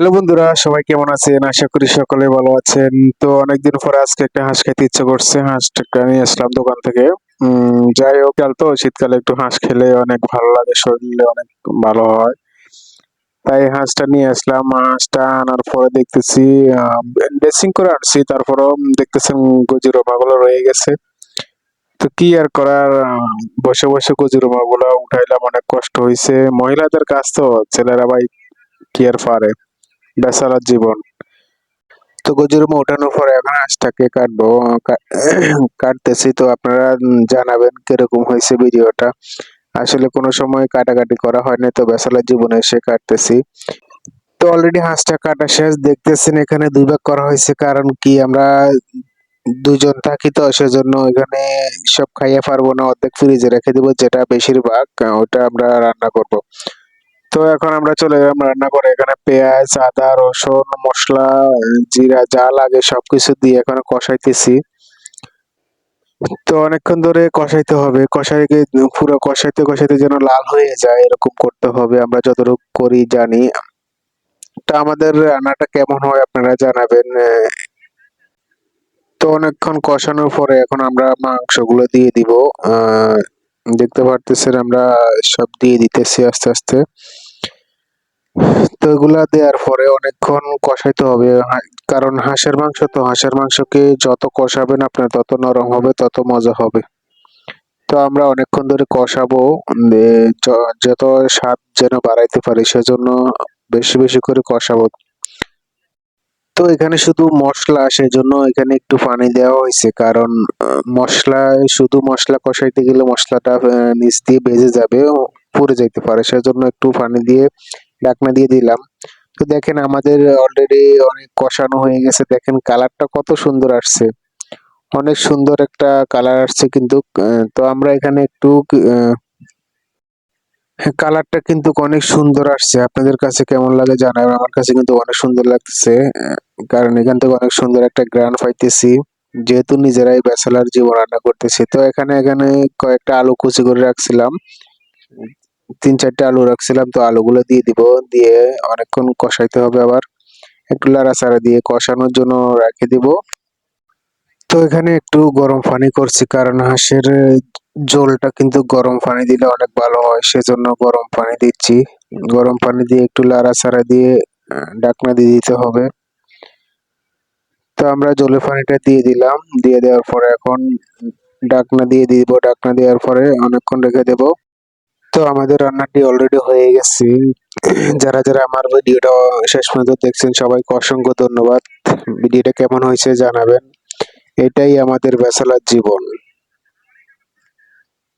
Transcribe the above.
Hello বন্ধুরা, সবাই কেমন আছেন? আশা করি সকলে ভালো আছেন। তো অনেকদিন পরে আজকে একটা হাঁস খেতে ইচ্ছে করছে। হাঁসটা নিয়ে আসলাম দোকান থেকে। যাই হোক, কাল তো শীতকালে একটু হাঁস খেলে অনেক ভালো লাগে, শরীরে অনেক ভালো হয়। তাই হাঁসটা নিয়ে আসলাম। হাঁসটা আনার পরে দেখতেছি ড্রেসিং করে আনছি, তারপরও দেখতেছেন গজিরোমা গুলো রয়ে গেছে। তো কি আর করার বসে বসে গজিরোমা গুলো উঠাইলাম, অনেক কষ্ট হয়েছে মহিলাদের কাজ তো, ছেলেরা ভাই কি আর পারে? বেচারার জীবন। তো গজুরমা ওঠানোর পরে এখন হাঁসটাকে কাটবো কাটতেছি। তো আপনারা জানাবেন কীরকম হয়েছে ভিডিওটা। আসলে কোনো সময় কাটাকাটি করা হয় না তো বেচারার জীবনে এসে কাটতেছি। তো অলরেডি হাঁসটা কাটা শেষ, দেখতেছেন এখানে দুই ভাগ করা হয়েছে। কারণ কি, আমরা দুজন থাকি তো, সেজন্য এখানে সব খাইয়ে পারব না, অর্ধেক ফ্রিজে রেখে দিব, যেটা বেশিরভাগ, ওটা আমরা রান্না করব। তো এখন আমরা চলে গেলাম রান্না করে এখানে পেঁয়াজ, আদা, রসুন, মশলা, জিরা যা লাগে সবকিছু দিয়ে এখন কষাইতেছি। তো অনেকক্ষণ ধরে কষাইতে হবে। কষাইকে পুরো কষাইতে কষাইতে যেন লাল হয়ে যায়, এরকম করতে হবে। আমরা যতটুকু করি জানি। তা আমাদের রান্নাটা কেমন হয় আপনারা জানাবেন। তো অনেকক্ষণ কষানোর পরে এখন আমরা মাংসগুলো দিয়ে দিব। দেখতে পারতেছেন আমরা সব দিয়ে দিতেছি আস্তে আস্তে। তো এগুলা দেওয়ার পরে অনেকক্ষণ কষাইতে হবে। কারণ হাঁসের মাংস তো হাঁসের মাংসকে যত কষাবেন আপনার তত নরম হবে তত মজা হবে। তো আমরা অনেকক্ষণ ধরে কষাবো যত স্বাদ যেন বাড়াইতে পারি সেজন্য বেশি বেশি করে কষাবো। তো এখানে শুধু মশলা সেজন্য এখানে একটু পানি দেওয়া হয়েছে। কারণ আহ, মশলায় শুধু মশলা কষাইতে গেলে মশলাটা নিচ দিয়ে ভেজে যাবে পুড়ে যাইতে পারে। সেজন্য একটু পানি দিয়ে ঢাকনা দিয়ে দিলাম। তো দেখেন আমাদের অলরেডি অনেক কষানো হয়ে গেছে। দেখেন কালারটা কত সুন্দর আসছে। অনেক সুন্দর একটা কালার আসছে কিন্তু তো আমরা এখানে একটু কালারটা কিন্তু অনেক সুন্দর আসছে। আপনাদের কাছে কেমন লাগে জানাবেন? আমার কাছে কিন্তু অনেক সুন্দর লাগতেছে কারণ এখান থেকে অনেক সুন্দর একটা গ্রান পাইতেছি। যেহেতু নিজেরাই ব্যাচেলার জীবন রান্না করতেছি, তো এখানে এখানে কয়েকটা আলু কুচি করে রাখছিলাম। তিন চারটে আলু রাখছিলাম, তো আলুগুলো দিয়ে দিব, দিয়ে অনেকক্ষণ কষাইতে হবে আবার। একটু লাড়াচাড়া দিয়ে কষানোর জন্য রেখে দিব। তো এখানে একটু গরম পানি করছি, কারণ হাঁসের ঝোলটা কিন্তু গরম পানি দিলে অনেক ভালো হয়, সেজন্য গরম পানি দিচ্ছি। গরম পানি দিয়ে একটু লাড়াচাড়া দিয়ে ঢাকনা দিয়ে দিতে হবে। তো আমরা জলের পানিটা দিয়ে দিলাম, দিয়ে দেওয়ার পরে এখন ডাকনা দিয়ে দিব, ডাকনা দেওয়ার পরে অনেকক্ষণ রেখে দেব। তো আমাদের রান্নাটি অলরেডি হয়ে গেছে। যারা যারা আমার ভিডিওটা শেষ পর্যন্ত দেখছেন, সবাইকে অসংখ্য ধন্যবাদ। ভিডিওটা কেমন হয়েছে জানাবেন। এটাই আমাদের ব্যাচেলার জীবন।